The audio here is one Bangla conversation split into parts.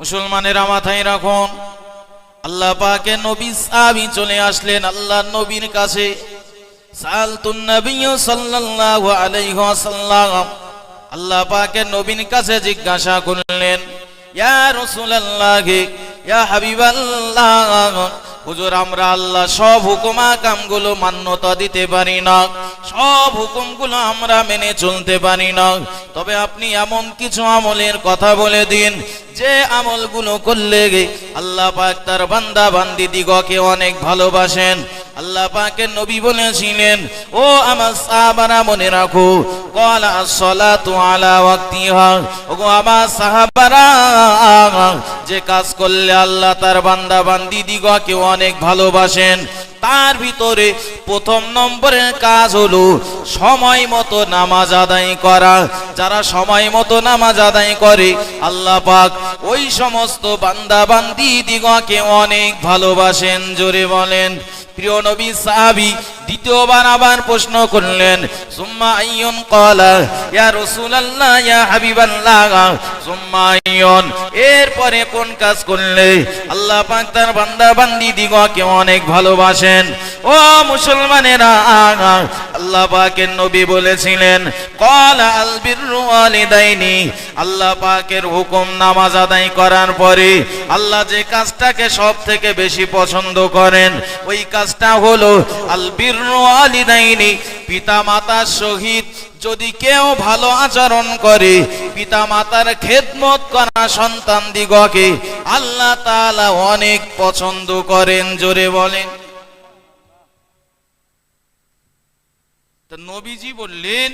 মুসলমানেরা মাথায় রাখুন, আল্লাহ পাকে নবী সাহাবী চলে আসলেন আল্লাহ নবীর কাছে। আল্লাহ পাকে নবীর কাছে জিজ্ঞাসা করলেন, ইয়া রাসূলুল্লাহ, ইয়া হাবিবাল্লাহ, হুজুর, আমরা আল্লাহ সব হুকুমা কামগুলো মান্যতা দিতে পারি না। সব হুকুমগুলো আমরা মেনে চলতে পারি না। তবে আপনি এমন কিছু আমলের কথা বলে দিন, যে আমলগুলো করলে আল্লাহ পাক তার বান্দা বান্দি দিগকে অনেক ভালোবাসেন। আল্লাহ পাকের নবী বলেছিলেন, ও আমার সাহাবারা মনে রাখো, কলা আসসালাতু আলা ওয়াক্তিহা। ওগো আমার সাহাবারা যে কাজ করলে আল্লাহ তার বান্দা বান্দি দিগকে অনেক ভালোবাসেন, তার ভিতরে প্রথম নম্বরের কাজ হলো সময় মতো নামাজ আদায় করা। যারা সময় মতো নামাজ আদায় করে, আল্লাহ পাক ওই সমস্ত বান্দা বান্দি দিগকে অনেক ভালোবাসেন, জোরে বলেন। প্রিয় নবী সাহাবি, দ্বিতীয়বার আবার প্রশ্ন করলেন, সুম্মা আইয়ুন ক্বালা, ইয়া রাসূলুল্লাহ, ইয়া হাবিবাল্লাহ? সুম্মা আইয়ুন, এরপরে কোন কাজ করলে আল্লাহ পাক তার বান্দা বান্দি দিগকে অনেক ভালোবাসেন? ও মুসলমানেরা আল্লাহ পাকের নবী বলেছিলেন ক্বালা আল বিররু ওয়ালিদাইনি আল্লাহ পাকের হুকুম নামাজ আদায় করার পরে আল্লাহ যে কাজটাকে সব থেকে বেশি পছন্দ করেন, ওই কাজটা হলো আল বিররু ওয়ালিদাইনি পিতা মাতার সহিত যদি কেউ ভালো আচরণ করে পিতা মাতার খেদমত করা সন্তান দিগকে আল্লাহ তালা অনেক পছন্দ করেন, জোরে বলেন। তো নবীজি বললেন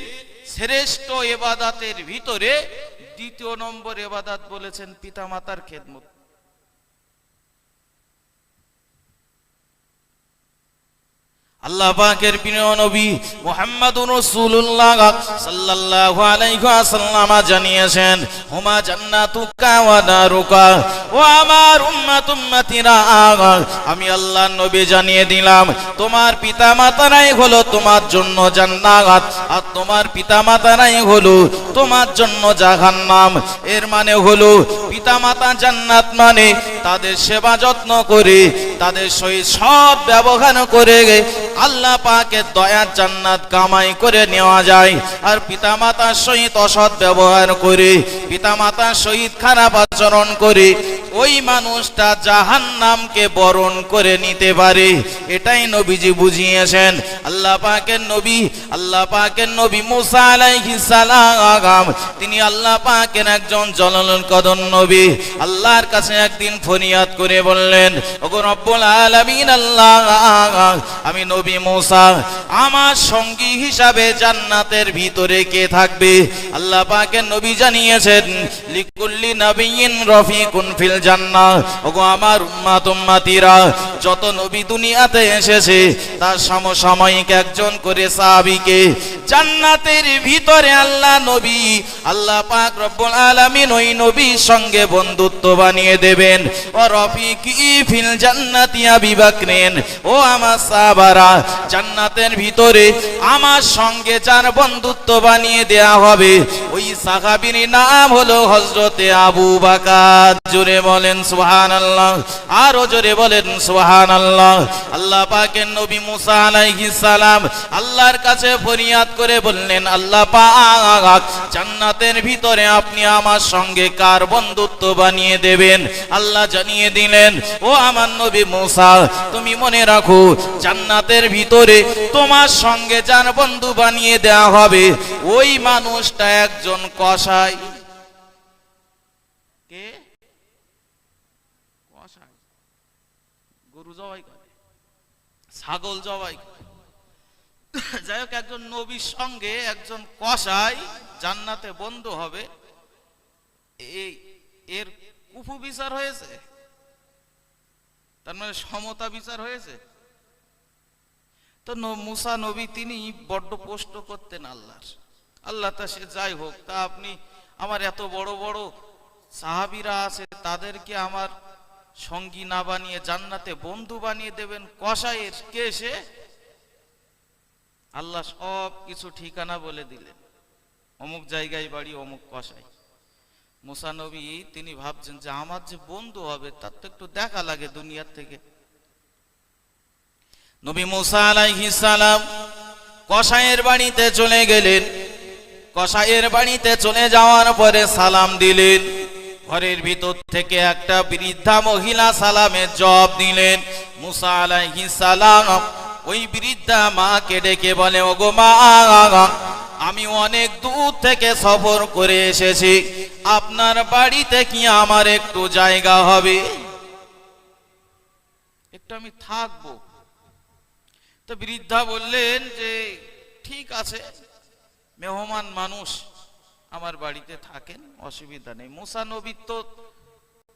শ্রেষ্ঠ এবাদাতের ভিতরে দ্বিতীয় নম্বর এবাদাত বলেছেন পিতামাতার খেদমত। আল্লাহ পাকের প্রিয় নবী মুহাম্মাদুর রাসূলুল্লাহ সাল্লাল্লাহু আলাইহি ওয়াসাল্লাম জানিয়েছেন, হুমা জান্নাতুকা ওয়া নারুকা, ও আমার উম্মত উম্মতিরা, আমি আল্লাহর নবী জানিয়ে দিলাম, তোমার পিতা মাতারাই হলো তোমার জন্য জান্নাত, আর তোমার পিতা মাতারাই হলো তোমার জন্য জাহান্নাম। এর মানে হলো পিতা মাতা জান্নাত মানে তাদের সেবা যত্ন করে, তাদের সহিত সব ব্যবহার করে আল্লাহ পাকে দয়া জান্নাত কামাই করে নেওয়া যায়। আর পিতা মাতার সহিত অসৎ ব্যবহার করে, পিতামাতার সহিত খারাপ আচরণ করে ওই মানুষটা জাহান নামকে বরণ করে নিতে পারে। এটাই নবীজি বুঝিয়েছেন। আল্লাহ পাকের নবী, আল্লাহ পাকের নবী মুসা আলাইহিস তিনি আল্লাহ পাকের একজন জলালন কদন নবী। আল্লাহর কাছে একদিন ফরিয়াদ করে বললেন আল্লাহ, আমি নবী মুসা, আমার সঙ্গী হিসাবে জান্নাতের ভিতরে কে থাকবে? আল্লাহ পাকের নবী জানিয়েছেন, লিকুল্লি নবীন রফিকুন ফিল জান্নাহ ওগো আমার উম্মাত উম্মাতিরা, যত নবী দুনিয়াতে এসেছে তার সমসাময়িক একজন করে সাহাবীকে জান্নাতের ভিতরে আল্লাহ নবী, আল্লাহ পাক রব্বুল আলামিন ওই নবীর সঙ্গে বন্ধুত্ব বানিয়ে দেবেন। ও রফিকি ফিল জান্নাতি আবি বকরিন। ও আমার সাহাবারা, জান্নাতের ভিতরে আমার সঙ্গে যার বন্ধুত্ব বানিয়ে দেয়া হবে, ওই সাহাবীর নাম হলো হযরতে আবু বকর। জোরে বলেন, সুবহানাল্লাহ। আরও জোরে বলেন, সুবহানাল্লাহ। আল্লাহ আল্লাহ পাকের নবী মুসা আলাইহিস সালাম আল্লাহর কাছে ফরিয়াদ করে বললেন, আল্লাহ পাক, জান্নাতের ভিতরে আপনি আমার সঙ্গে কার বন্ধুত্ব বানিয়ে দেবেন? আল্লাহ জানিয়ে দিলেন, ও আমার নবী মুসা, তুমি মনে রাখো, জান্নাতের ভিতরে তোমার সঙ্গে যার বন্ধু বানিয়ে দেয়া হবে, ওই মানুষটা একজন কসাই কে কসাই গরু জবাই করে ছাগল জবাই যাই হোক, একজন নবীর সঙ্গে একজন কসাই জান্নাতে বন্ধু হবে। এই এর কুফু বিচার হয়েছে? তার মানে সমতা বিচার হয়েছে? তো মুসা নবী তিনি বড্ড পোষ্ট করতেন আল্লাহর। আল্লাহ তা সে যাই হোক, তা আপনি আমার এত বড় বড় সাহাবিরা আছে, তাদেরকে আমার সঙ্গী না বানিয়ে জান্নাতে বন্ধু বানিয়ে দেবেন কসাইয়ের কে সে আল্লাহ সব কিছু ঠিকানা বলে দিলেন। অমুক জায়গায় বাড়ি, অমুক কসাই। মুসানবী তিনি ভাবছেন যে আমার যে বন্ধু হবে, তার তো একটু দেখা লাগে দুনিয়ার থেকে। নবী মুসা আলাইহিস কসাইয়ের বাড়িতে চলে গেলেন। কসাইয়ের বাড়িতে চলে যাওয়ার পরে সালাম দিলেন। ঘরের ভিতর থেকে একটা বৃদ্ধা মহিলা সালামের জব দিলেন, মুসা আলাইহিস সালাম, ওই বৃদ্ধা মাকে ডেকে বলে, ওগো মা, আমি অনেক দূর থেকে সফর করে এসেছি, আপনার বাড়িতে কি আমার একটু জায়গা হবে? একটু আমি থাকব। তো বৃদ্ধা বললেন যে, ঠিক আছে, মেহমান মানুষ। আমার বাড়িতে থাকেন, অসুবিধা নেই। মুসা নবীর তো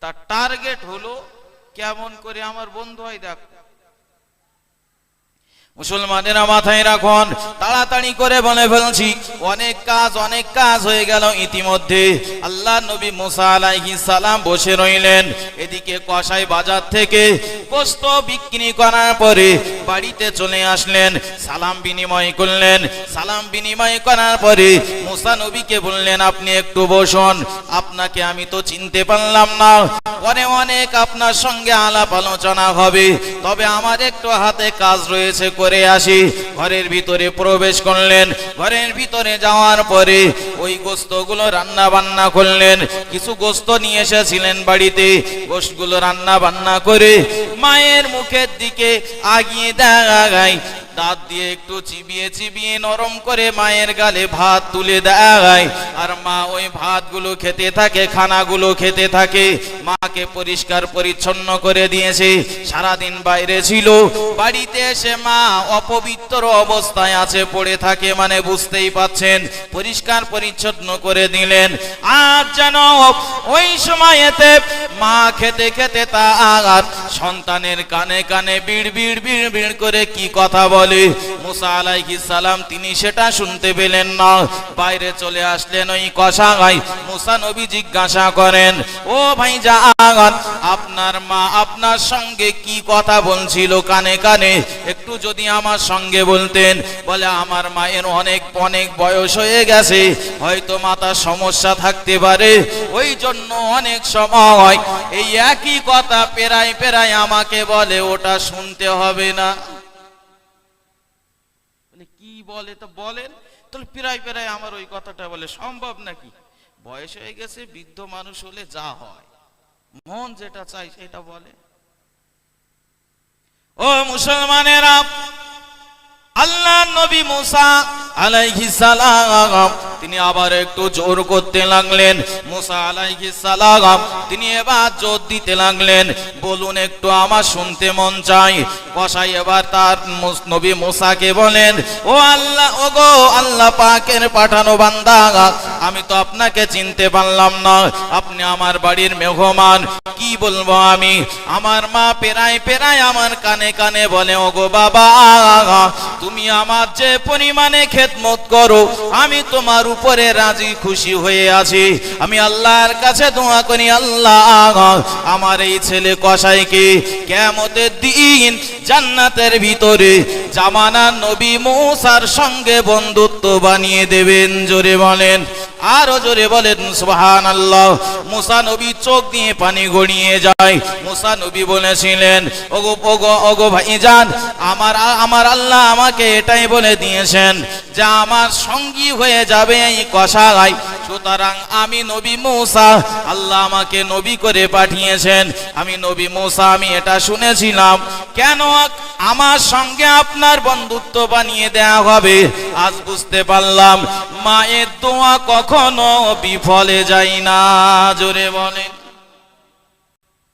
তার টার্গেট হলো, কেমন করে আমার বন্ধু হয় দেখ। মুসলমানেরা মাথায় রাখুন, তাড়াতাড়ি করে বলে ফেলছি, অনেক কাজ অনেক কাজ হয়ে গেল ইতিমধ্যে। আল্লাহ নবী মুসা আলাইহিস সালাম বসে রইলেন, এদিকে কসাই বাজার থেকে গোস্ত বিক্রি করার পরে বাড়িতে চলে আসলেন, সালাম বিনিময় করলেন। সালাম বিনিময় করার পরে মুসা নবীকে বললেন, আপনি একটু বসুন, আপনাকে আমি তো চিনতে পারলাম না। পরে অনেক আপনার সঙ্গে আলাপ আলোচনা হবে। তবে আমার একটু হাতে কাজ রয়েছে, করে আসি। ঘরের ভিতরে প্রবেশ করলেন। ঘরের ভিতরে যাওয়ার পরে ওই গোস্তগুলো রান্না বান্না করলেন। কিছু গোস্ত নিয়ে এসেছিলেন বাড়িতে। গোস্তগুলো রান্না বান্না করে মায়ের মুখের দিকে আগিয়ে দেয় দাঁত দিয়ে একটু চিবিয়ে চিবিয়ে নরম করে মায়ের গালে ভাত তুলে দেয়। আর মা ওই ভাতগুলো খেতে থাকে, খানাগুলো খেতে থাকে। মাকে পরিষ্কার পরিচ্ছন্ন করে দিয়েছে। সারাদিন বাইরে ছিল। বাড়িতে এসে মা অপবিত্র অবস্থায় আছে, পড়ে থাকে মানে বুঝতেই পাচ্ছেন। পরিষ্কার পরিচ্ছন্ন করে দিলেন। আর যেন ওই সময়তে মা খেতে খেতে তা আঘাত সন্তানের কানে কানে বিড় বিড় বিড় বিড় করে কি কথা বলে। মুসা আলাইহিস সালাম, তিনি সেটা শুনতে পেলেন না। বাইরে চলে আসলেন ওই কষাগাই মুসা নবী জিজ্ঞাসা করেন, ও ভাই যা আপনার মা আপনার সঙ্গে কি কথা বলছিল কানে কানে? একটু যদি আমার সঙ্গে বলতেন। বলে, আমার মায়ের অনেক অনেক বয়স হয়ে গেছে, হয়তো মাথার সমস্যা থাকতে পারে। ওই জন্য অনেক সময় এই একই কথা পেরায় পেরায় আমাকে বলে, ওটা শুনতে হবে না। বলে তো বলেন, তাহলে প্রায় প্রায় আমার ওই কথাটা বলে, সম্ভব নাকি? বয়স হয়ে গেছে, বৃদ্ধ মানুষ হলে যা হয়। মন যেটা চাই সেটা বলে। ও মুসলমানেরা, আল্লাহ নবী মুসা আলাইহিস সালাম, তিনি আবার একটু জোর করতে লাগলেন। মুসা আলাইহিস সালাম, তিনি এবার জোর দিতে লাগলেন। বলুন, একটু আমার শুনতে মন চাই। কসাই এবার তার নবী মুসাকে বলেন, ও আল্লাহ ও গো আল্লাহ পাকের পাঠানো বান্দা, আমি তো আপনাকে চিনতে পারলাম না। আপনি আমার বাড়ির মেহমান, কি বলব আমি? আমার মা পেরায় পেরায় আমার কানে কানে বলে ও গো বাবা, তুমি আমার যে পরিমাণে খেদমত করো। আমি তোমার উপরে রাজি, খুশি হয়ে আছি। আমি আল্লাহর কাছে দোয়া করি, আল্লাহ, আমার এই ছেলে কসাইকে কেমতের দিন জান্নাতের ভিতরে জামানা নবী মৌসার সঙ্গে বন্ধুত্ব বানিয়ে দেবেন, জোরে বলেন। আরও জোরে বলেন সোহান আল্লাহ মুসা নবী চোখ দিয়ে পানি গড়িয়ে যায়। মুসা নবী বলেছিলেন, ওগো ওগো ওগো ভাইজান, আমার আমার আল্লাহ আমাকে এটাই বলে দিয়েছেন যে আমার সঙ্গী হয়ে যাবে এই কষাগাই সুতরাং আমি নবী মৌসা, আল্লাহ আমাকে নবী করে পাঠিয়েছেন। আমি নবী মুসা, আমি এটা শুনেছিলাম। কেন আমার সঙ্গে আপনার বন্ধুত্ব বানিয়ে দেয়া হবে? আজ বুঝতে পারলাম, মায়ের দোয়া কখনো বিফলে যায় না, জোরে বলেন।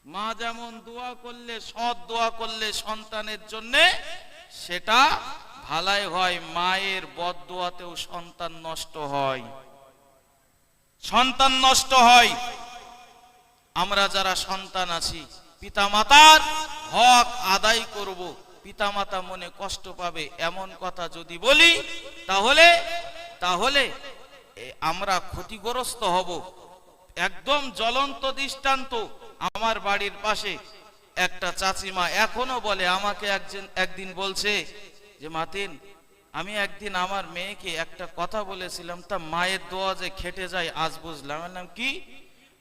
মা যেমন দোয়া করলে, সৎ দোয়া করলে সন্তানের জন্য, সেটা ভালাই হয়, মায়ের বদ দোয়াতেও সন্তান নষ্ট হয়। সন্তান নষ্ট হয়। আমরা যারা সন্তান আছি পিতা মাতার হক আদায় করব। পিতা মাতা মনে কষ্ট পাবে, এমন কথা যদি বলি, তাহলে তাহলে আমরা ক্ষতিগ্রস্ত হব। একদম জ্বলন্ত দৃষ্টান্ত আমার বাড়ির পাশে। একটা চাচিমা এখনও বলে, আমাকে একজন, একদিন বলছে যে, মাতিন আমি একদিন আমার মেয়েকে একটা কথা বলেছিলাম তা মায়ের দোয়া যে খেটে যায় আজ বুঝলাম। বললাম, কি?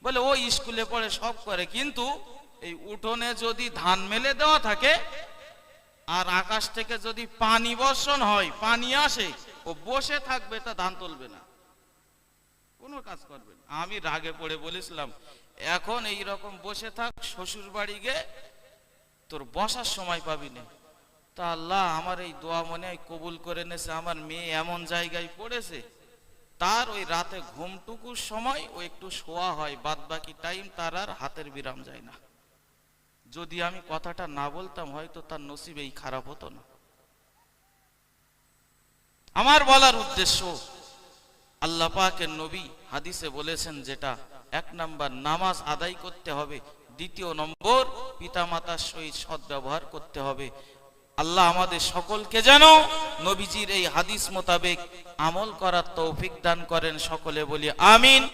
বলে ও স্কুলে পড়ে সব করে কিন্তু এই উঠোনে যদি ধান মেলে দেওয়া থাকে আর আকাশ থেকে যদি পানি বর্ষণ হয় পানি আসে ও বসে থাকবে তা ধান তুলবে না। কোনো কাজ করবে না। আমি রাগে পড়ে বলেছিলাম এখন এই রকম বসে থাক শ্বশুর বাড়ি গে তোর বসার সময় পাবি না। তা আল্লাহ আমার এই দোয়া মনে হয় কবুল করে নেছে। আমার মেয়ে এমন জায়গায় পড়েছে, তার ওই রাতে ঘুমটুকুর সময় ও একটু শোয়া হয় বাদ বাকি টাইম তার আর হাতের বিরাম যায় না। যদি আমি কথাটা না বলতাম, হয়তো তার নসিবেই খারাপ হতো না। আমার বলার উদ্দেশ্য, আল্লাহ পাকের নবী হাদিসে বলেছেন যেটা, এক নাম্বার, নামাজ আদায় করতে হবে। দ্বিতীয় নম্বর, পিতামাতার সহিত সদ্ব্যবহার করতে হবে। আল্লাহ আমাদের সকলকে যেন নবীজির এই হাদিস মোতাবেক আমল করার তৌফিক দান করেন সকলে বলি আমিন।